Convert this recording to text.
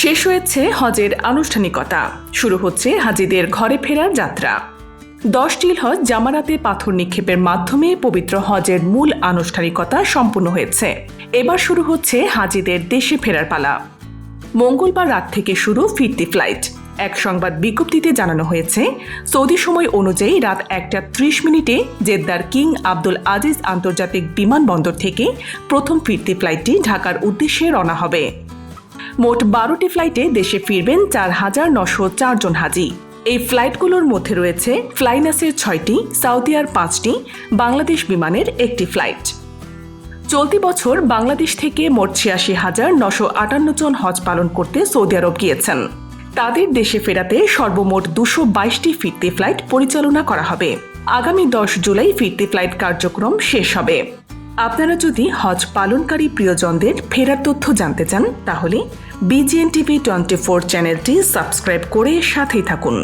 শেষ হয়েছে হজের আনুষ্ঠানিকতা। শুরু হচ্ছে হাজিদের ঘরে ফেরার যাত্রা। দশটিল হজ জামানাতে পাথর নিক্ষেপের মাধ্যমে পবিত্র হজের মূল আনুষ্ঠানিকতা সম্পূর্ণ হয়েছে। এবার শুরু হচ্ছে হাজিদের দেশে ফেরার পালা। মঙ্গলবার রাত থেকে শুরু ফিরতি ফ্লাইট। এক সংবাদ বিজ্ঞপ্তিতে জানানো হয়েছে, সৌদি সময় অনুযায়ী রাত একটা ত্রিশ মিনিটে জেদ্দার কিং আব্দুল আজিজ আন্তর্জাতিক বিমানবন্দর থেকে প্রথম ফিরতি ফ্লাইটটি ঢাকার উদ্দেশ্যে রওনা হবে। মোট বারোটি ফ্লাইটে দেশে ফিরবেন চার হাজার নশো চারজন হাজি। এই ফ্লাইটগুলোর মধ্যে রয়েছে ফ্লাইনাসের ছয়টি সাউদিয়ার পাঁচটি, বাংলাদেশ বিমানের একটি ফ্লাইট। চলতি বছর বাংলাদেশ থেকে মোট ছিয়াশি হাজার নশো আটান্ন জন হজ পালন করতে সৌদি আরব গিয়েছেন। তাদের দেশে ফেরাতে সর্বমোট দুশো বাইশটি ফিরতি ফ্লাইট পরিচালনা করা হবে। আগামী দশ জুলাই ফিরতি ফ্লাইট কার্যক্রম শেষ হবে। আপনারা যদি হজ পালনকারী প্রিয়জনদের ফেরার তথ্য জানতে চান, তাহলে বিজিএন টিভি টোয়েন্টি ফোর চ্যানেলটি সাবস্ক্রাইব করে সাথেই থাকুন।